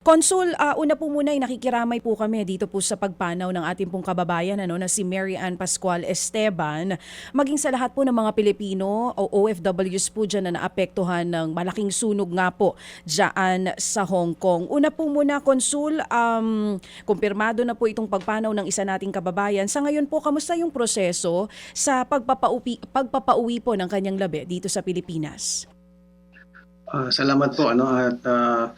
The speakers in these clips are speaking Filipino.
Konsul, ah, una po muna ay nakikiramay po kami dito po sa pagpanaw ng ating pong kababayan ano, na si Mary Ann Pascual Esteban. Maging sa lahat po ng mga Pilipino o OFWs po dyan na naapektuhan ng malaking sunog nga po dyan sa Hong Kong. Una po muna, Konsul, um, kumpirmado na po itong pagpanaw ng isa nating kababayan. Sa ngayon po, kamusta yung proseso sa pagpapauwi, pagpapauwi po ng kanyang labi dito sa Pilipinas? Ah, salamat po ano at ah,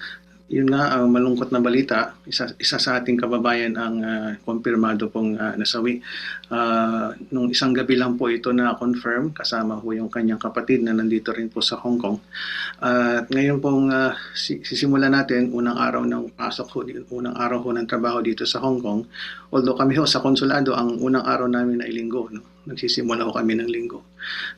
yun nga ang malungkot na balita isa, isa sa ating kababayan ang ah, kumpirmado pong ah, nasawi. Ah, nung isang gabi lang po ito na confirm kasama po yung kanyang kapatid na nandito rin po sa Hong Kong. At ngayon pong si- sisimulan natin unang araw ng pasok ho, unang araw ho ng trabaho dito sa Hong Kong. Although kami ho sa konsulado ang unang araw namin na ilinggo no? Nagsisimula ho kami ng linggo.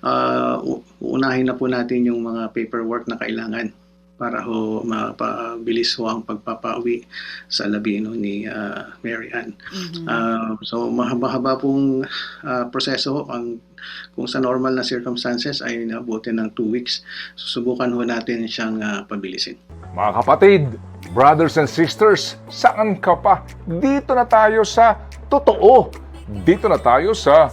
Ah, u- uunahin na po natin yung mga paperwork na kailangan para ho mapabilis ho ang pagpapauwi sa labi no, ni ah, Mary Ann. Ah, so mahaba-haba pong ah, proseso ho. ang kung sa normal na circumstances ay nabuti ng two weeks. Susubukan ho natin siyang ah, pabilisin. Mga kapatid, brothers and sisters, saan ka pa? Dito na tayo sa totoo. Dito na tayo sa